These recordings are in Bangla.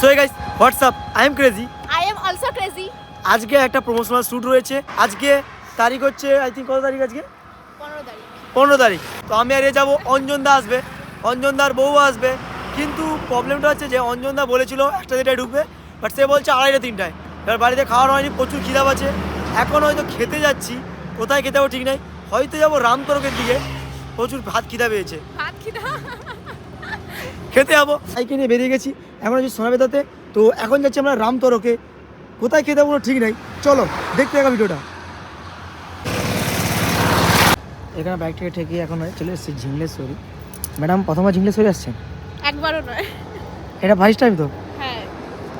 So guys what's up I am crazy I am also crazy. আজকে একটা প্রমোশনাল শ্যুট রয়েছে। আজকে তারিখ হচ্ছে আই থিঙ্ক কত তারিখ আজকে? পনেরো তারিখ। পনেরো তারিখ। তো আমি আর এ যাব অঞ্জন দা আসবে। অঞ্জন দার বউ আসবে। কিন্তু প্রবলেমটা হচ্ছে যে অঞ্জন দা বলেছিল একটা যেটায় ঢুকবে বাট সে বলছে আড়াইটা তিনটায়। এবার বাড়িতে খাওয়ানো হয়নি প্রচুর খিদা পাচ্ছে। এখন হয়তো খেতে যাচ্ছি কোথায় খেতে যাব ঠিক নাই। হয়তো যাব রামতরকের দিকে। প্রচুর ভাত খিদা পেয়েছে। ভাত খিদা? খেতে যাব। সাইকেল নিয়ে বেরিয়ে গেছি এখন আছি সোনাবেদাতে তো এখন যাচ্ছি আমরা রামতরকে। কোথায় খেতে যাব ঠিক নাই। চলো দেখতে থাকা ভিডিওটা। এখানে বাইকটাকে ঠেকে এখন চলে এসেছি ঝিংলেশ্বরী। ম্যাডাম প্রথমবার ঝিংলেশ্বরী আসছেন? একবারও নয়। এটা ফার্স্ট টাইম তো? হ্যাঁ।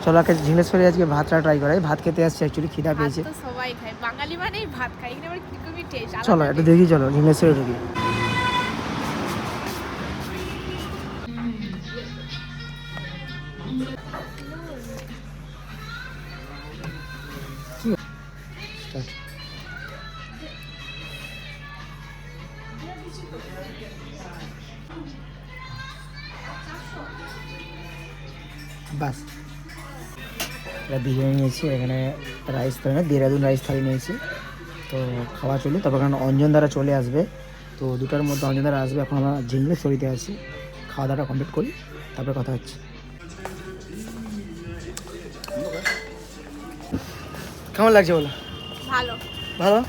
চলো আজকে ঝিংলেশ্বরী আজকে ভাতটা ট্রাই করাই। ভাত খেতে আসছে অ্যাকচুয়ালি খিদা পেয়েছে। তো সবাই খায়। বাঙালি মানেই ভাত খায় এখানে আবার কিরকমই টেস্ট চলো একটু দেখি চলো ঝিংলেশ্বরী ঢুকি। বাস। এটা বিরিয়ানি নিয়েছি এখানে রাইস থালি না দেরাদুন রাইস থালি নিয়েছি। তো খাওয়া চলে তারপর কারণ অঞ্জন দ্বারা চলে আসবে। তো দুটার মধ্যে অঞ্জন দ্বারা আসবে এখন আমরা ঝিংলে সরিতে আছি। খাওয়া দাওয়াটা কমপ্লিট করি তারপরে কথা হচ্ছে। কেমন লাগছে বলো? ভালো। ভালো?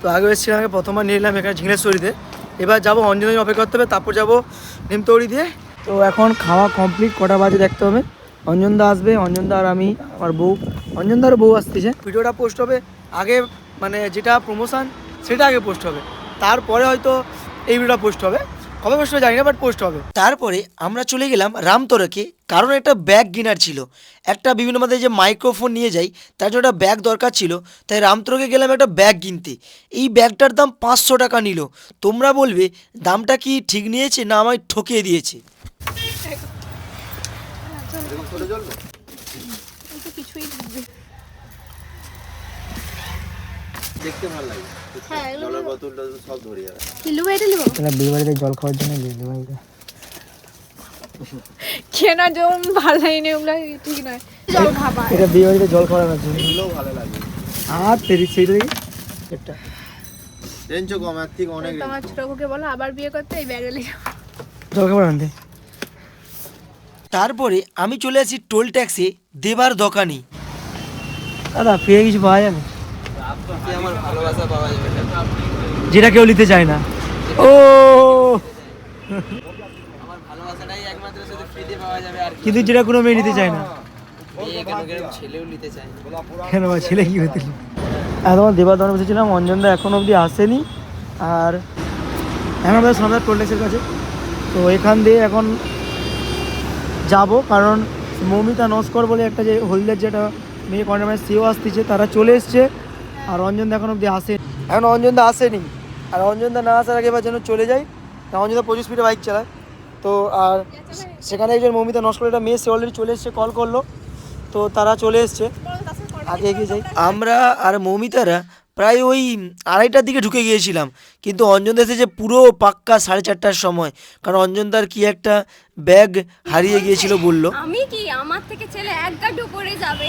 তো আগে এসেছিলাম আগে প্রথমবার নিয়ে এলাম এখানে ঝিংড়েশ্বরীতে এবার যাব অঞ্জন অপেক্ষা করতে হবে, তারপর যাব নিমতৌড়ি দিয়ে। তো এখন খাওয়া কমপ্লিট কটা বাজে দেখতে হবে। অঞ্জনদা আসবে, অঞ্জনদা আর আমি, আমার বউ। অঞ্জনদার বউ আসতেছে। ভিডিওটা পোস্ট হবে আগে মানে যেটা প্রমোশন সেটা আগে পোস্ট হবে। তারপরে হয়তো এই ভিডিওটা পোস্ট হবে। কবে পোস্ট হবে জানি না বাট পোস্ট হবে। তারপরে আমরা চলে গেলাম রামতরকে কারণ একটা ব্যাগ কেনার ছিল। একটা বিভিন্ন মাধ্যমে যে মাইক্রোফোন নিয়ে যাই তার জন্য একটা ব্যাগ দরকার ছিল। তাই রামতরকে গেলাম একটা ব্যাগ কিনতে। এই ব্যাগটার দাম পাঁচশো টাকা নিল। তোমরা বলবে দামটা কি ঠিক নিয়েছে না আমায় ঠকিয়ে দিয়েছে এই তো কিছুই ঢুকবে দেখতে ভালো লাগে। হ্যাঁ জলের বোতল সব ধরে যাবে। কিলো এটা নিবো তাহলে বিয়ে জল খাওয়ার জন্য কেনা ভালো ওগুলো ঠিক নয়। জল খাবা এটা বিয়ে জল খাওয়ার জন্য এগুলোও ভালো লাগে। আর তেরি সেই দেখি একটা। রেঞ্জও কম এর থেকে অনেক তোমার ছোট বউকে বলো আবার বিয়ে করতে এই জল খাবার আনতে। তারপরে আমি চলে আসি টোল ট্যাক্সি দেবার দোকানি। দাদা পেয়ে কিছু পাওয়া যাবে? আমার ভালোবাসা পাওয়া যাবে যেটা কেউ নিতে চায় না। ও! আমার ভালোবাসাটাই একমাত্র শুধু ফ্রিতে পাওয়া যাবে আর কিন্তু যেটা কোনো মেয়ে নিতে চায় না। কেন কেন ছেলেও নিতে চায় কেন বা ছেলে কি হতে এখন দেবার দোকানে বসেছিলাম অঞ্জনদা এখন অবধি আসেনি। আর এখন আমাদের সামনে টোল ট্যাক্সের কাছে। তো এখান দিয়ে এখন যাব কারণ মৌমিতা নস্কর বলে একটা যে হলদের যেটা মেয়ে কন্ডামের সেও আসতেছে তারা চলে এসছে। আর অঞ্জনদা এখন অবধি আসে এখন অঞ্জনদা আসেনি। আর অঞ্জনদা না আসার আগে এবার যেন চলে যাই তা অঞ্জনদা পঁচিশ স্পিডে বাইক চালায়। তো আর সেখানে একজন মৌমিতা নস্কর একটা মেয়ে সে অলরেডি চলে এসছে কল করল। তো তারা চলে এসছে। আগে এগিয়ে যাই। আমরা আর মৌমিতারা প্রায় ওই আড়াইটার দিকে ঢুকে গিয়েছিলাম। কিন্তু অঞ্জন এসেছে পুরো পাক্কা সাড়ে চারটার সময়। কারণ অঞ্জন তার কি একটা ব্যাগ হারিয়ে গিয়েছিল বলল। আমি কি? আমার থেকে ছেলে এক গাড্ডু করে যাবে।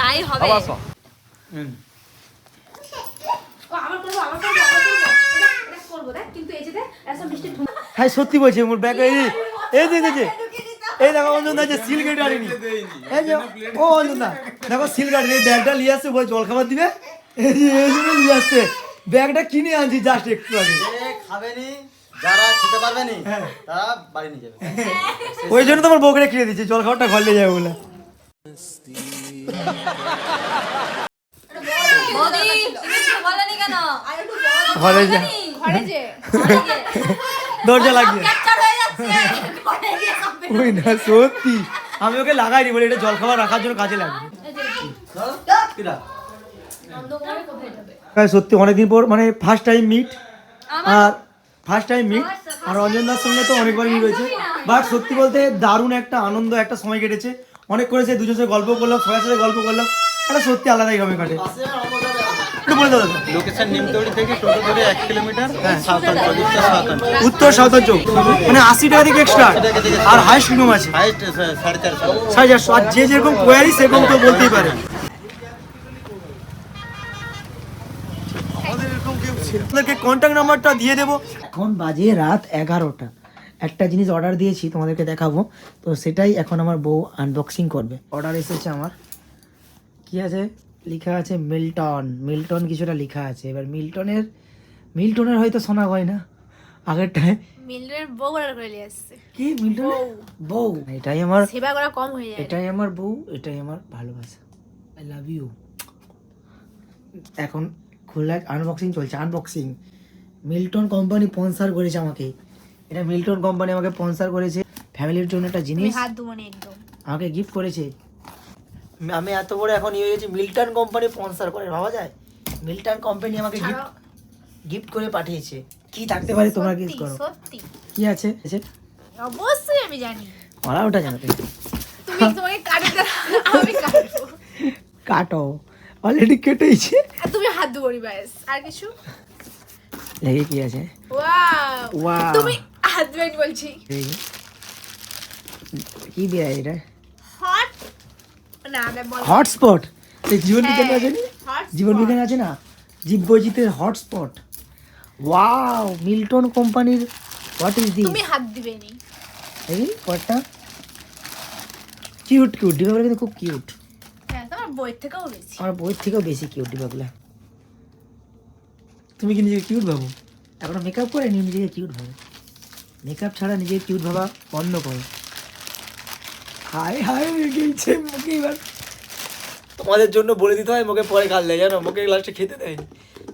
তাই হবে। হ্যাঁ সত্যি বলছি মোর ব্যাগ এই এই যে এই যে এই দেখো অঞ্জন যে সিল কেটে আনিনি। এই যে ও অঞ্জন দেখো সিল কাটে এই ব্যাগটা নিয়ে আসছে বল জল খাবার দিবে। এই যে এই জন্য নিয়ে আসছে। ব্যাগটা কিনে আনছি জাস্ট একটু আগে। খাবেনি যারা খেতে পারবে নি তারা বাড়ি নিয়ে যাবে। ওই জন্য তোমার বউকে কিনে দিচ্ছি জল খাবারটা ঘর নিয়ে যাবে বলে বৌদি তুমি কিছু বলনি কেন ঘরে যা। ঘরে যে। দরজা লাগিয়ে। ওই না সত্যি। আমি ওকে লাগাইনি বলে এটা জল খাবার রাখার জন্য কাজে লাগবে। হ্যাঁ সত্যি অনেকদিন পর মানে ফার্স্ট টাইম মিট আর ফার্স্ট টাইম মিট আর অঞ্জনদার সঙ্গে তো অনেকবার মিট হয়েছে। বাট সত্যি বলতে দারুণ একটা আনন্দ একটা সময় কেটেছে। অনেক করেছে দুজন সাথে গল্প করলাম সবার সাথে গল্প করলাম। একটা সত্যি আলাদাই হবে কাটে। লোকেশন নিমতৌড়ি থেকে টোটো ধরে এক কিলোমিটার উত্তর অঞ্চল মানে আশি টাকা থেকে এক্সট্রা আর হাইস্ট মিনিমাম আছে। হাইস্ট সাড়ে চারশো। সাড়ে চারশো। আর যে যেরকম কোয়ারি সেরকম তো বলতেই পারে। আপনাদেরকে কন্ট্যাক্ট নাম্বারটা দিয়ে দেবো। এখন বাজে রাত এগারোটা। একটা জিনিস অর্ডার দিয়েছি তোমাদেরকে দেখাবো। তো সেটাই এখন আমার বউ আনবক্সিং করবে। অর্ডার এসেছে আমার। কি আছে? লেখা আছে মিল্টন। মিল্টন কিছুটা লেখা আছে। এবার মিল্টনের মিল্টনের হয়তো শোনা হয় না আগেরটায় মিলের বউ অর্ডার করে নিয়ে আসছে। কি? মিল্টন বউ। এটাই আমার সেবা করা কম হয়ে যায়। এটাই আমার বউ এটাই আমার ভালোবাসা। আই লাভ ইউ এখন খোলা আনবক্সিং চলছে। আনবক্সিং মিল্টন কোম্পানি স্পন্সার করেছে আমাকে। এটা মিল্টন কোম্পানি আমাকে স্পন্সার করেছে। ফ্যামিলির জন্য একটা জিনিস হাত একদম। আমাকে গিফট করেছে। আমি এত বড় এখন ইয়ে হয়েছি মিল্টন কোম্পানি স্পন্সার করে ভাবা যায়? মিল্টন কোম্পানি আমাকে গিফট গিফট করে পাঠিয়েছে। কি থাকতে পারে তোমার সত্যি করো। সত্যি কি আছে? আছে? অবশ্যই আমি জানি। ওরা ওটা জানো তুমি। তুমি তোমাকে কাটে আমি কাটবো। কাটো। অলরেডি কেটেইছে। আর তুমি হাত দুমনি ব্যাস। আর কিছু? লেগে কি আছে? ওয়াও। Wow. তুমি হাত দুমনি বলছি। কি বেড়াই এটা? হটস্পট জীবন বিজ্ঞান আছে জীবন বিজ্ঞান আছে না? জীববৈচিত্রের হটস্পট ওয়াও মিল্টন কোম্পানির হোয়াট ইজ দিস তুমি হাত দিবে নি। এই হোয়াটটা কিউট কিউট ডিবাগুলো কিন্তু খুব কিউট হ্যাঁ তোমার বইয়ের থেকেও বেশি। আমার বইয়ের থেকেও বেশি কিউট ডিবাগুলো। তুমি কি নিজেকে কিউট ভাবো? এখনও মেকআপ করে নি নিজেকে কিউট ভাবো। মেকআপ ছাড়া নিজেকে কিউট ভাবা বন্ধ করো। হাই হাই হয়ে গেছে মুখে এবার। তোমাদের জন্য বলে দিতে হয় মুখে পরে খাল দেয় জানো? মুখে লাস্টে খেতে দেয়নি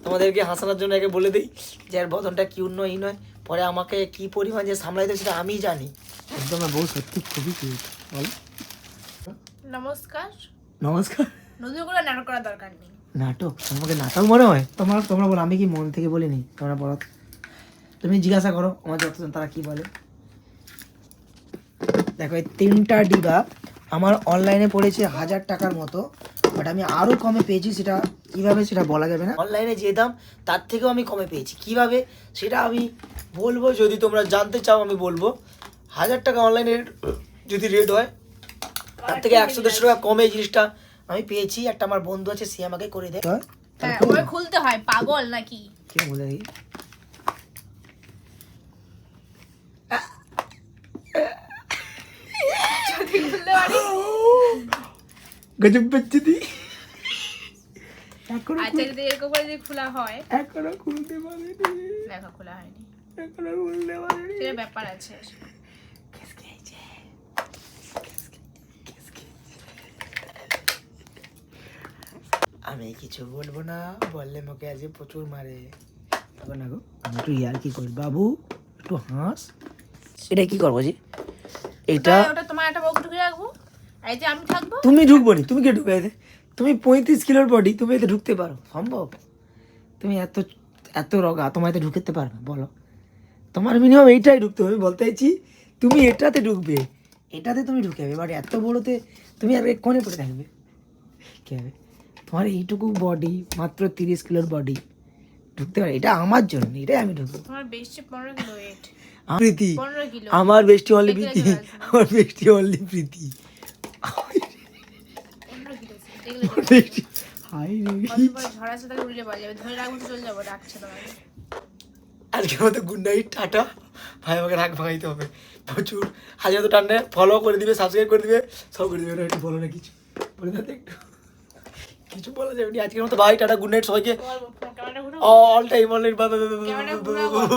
তোমাদেরকে হাসানোর জন্য একে বলে দিই যে আর বদনটা কিউট নয় ই নয়। পরে আমাকে কি পরিমাণ যে সামলাইতে সেটা আমিই জানি। একদম বউ সত্যি খুবই কিউট বলো। নমস্কার। নমস্কার। নতুন করে নাটক করার দরকার নেই। নাটক? তোমাকে নাটক মনে হয়? তোমার তোমরা বলো আমি কি মন থেকে বলিনি? তোমরা বলো। তুমি জিজ্ঞাসা করো আমার যতজন তারা কি বলে। দেখো এই তিনটা ডিবা আমার অনলাইনে পড়েছে হাজার টাকার মতো বাট আমি আরও কমে পেয়েছি সেটা কীভাবে সেটা বলা যাবে না। অনলাইনে যে দাম তার থেকেও আমি কমে পেয়েছি। কীভাবে? সেটা আমি বলব যদি তোমরা জানতে চাও আমি বলব। হাজার টাকা অনলাইনে যদি রেট হয় তার থেকে একশো দেড়শো টাকা কমে এই জিনিসটা আমি পেয়েছি। একটা আমার বন্ধু আছে সে আমাকে করে দেয়। হ্যাঁ খুলতে হয় পাগল নাকি? কে বলে দেখি যদি খুলতে পারি গজব বাচ্চা দি এখনও আচ্ছা যদি এরকম করে যদি খোলা হয়। এখনও খুলতে পারিনি। দেখো খোলা হয়নি। এখনও খুলতে পারিনি। সেটা ব্যাপার আছে। আমি কিছু বলব না। বললে মোকে আজ প্রচুর মারে। এখন না গো আমি একটু ইয়ার কি করি? বাবু একটু হাস। এটা কি করব জি? এটা ওটা তোমার একটা বক্স ঢুকে রাখব। এই যে আমি থাকব? তুমি ঢুকবো নি তুমি কে ঢুকে এতে? তুমি পঁয়ত্রিশ কিলোর বডি তুমি এতে ঢুকতে পারো সম্ভব? তুমি এত এত রগা তোমার এতে ঢুকতে পারবে বলো। তোমার মিনিমাম এইটাই ঢুকতে হবে বলতে চাইছি তুমি এটাতে ঢুকবে এটাতে তুমি ঢুকে যাবে বাট এত বড়তে তুমি আর কোণে পড়ে থাকবে। কি হবে? তোমার এইটুকু বডি মাত্র তিরিশ কিলোর বডি ঢুকতে পারে এটা আমার জন্য এটাই আমি ঢুকবো। তোমার বেশি পনেরো কিলো ওয়েট আমার প্রীতি আমার বেস্টি অনলি প্রীতি আমার বেস্টি অনলি প্রীতি পনেরো কিলো দেখলে বেস্টি হাই রে কতবার ঝড় আসে তাকে উড়িয়ে পাওয়া যাবে ধরে রাখব তো চলে যাব ডাকছে তোমাকে আজকের মতো গুড নাইট টাটা ভাই আমাকে রাগ ভাঙাইতে হবে প্রচুর হাজার তো টান্ডে ফলো করে দিবে সাবস্ক্রাইব করে দিবে সব করে দিবে একটু বলো না কিছু বলে তো একটু কিছু বলা যাবে আজকের মতো ভাই টাটা গুড নাইট সবাইকে অল টাইম অল নাইট ঘুরাবো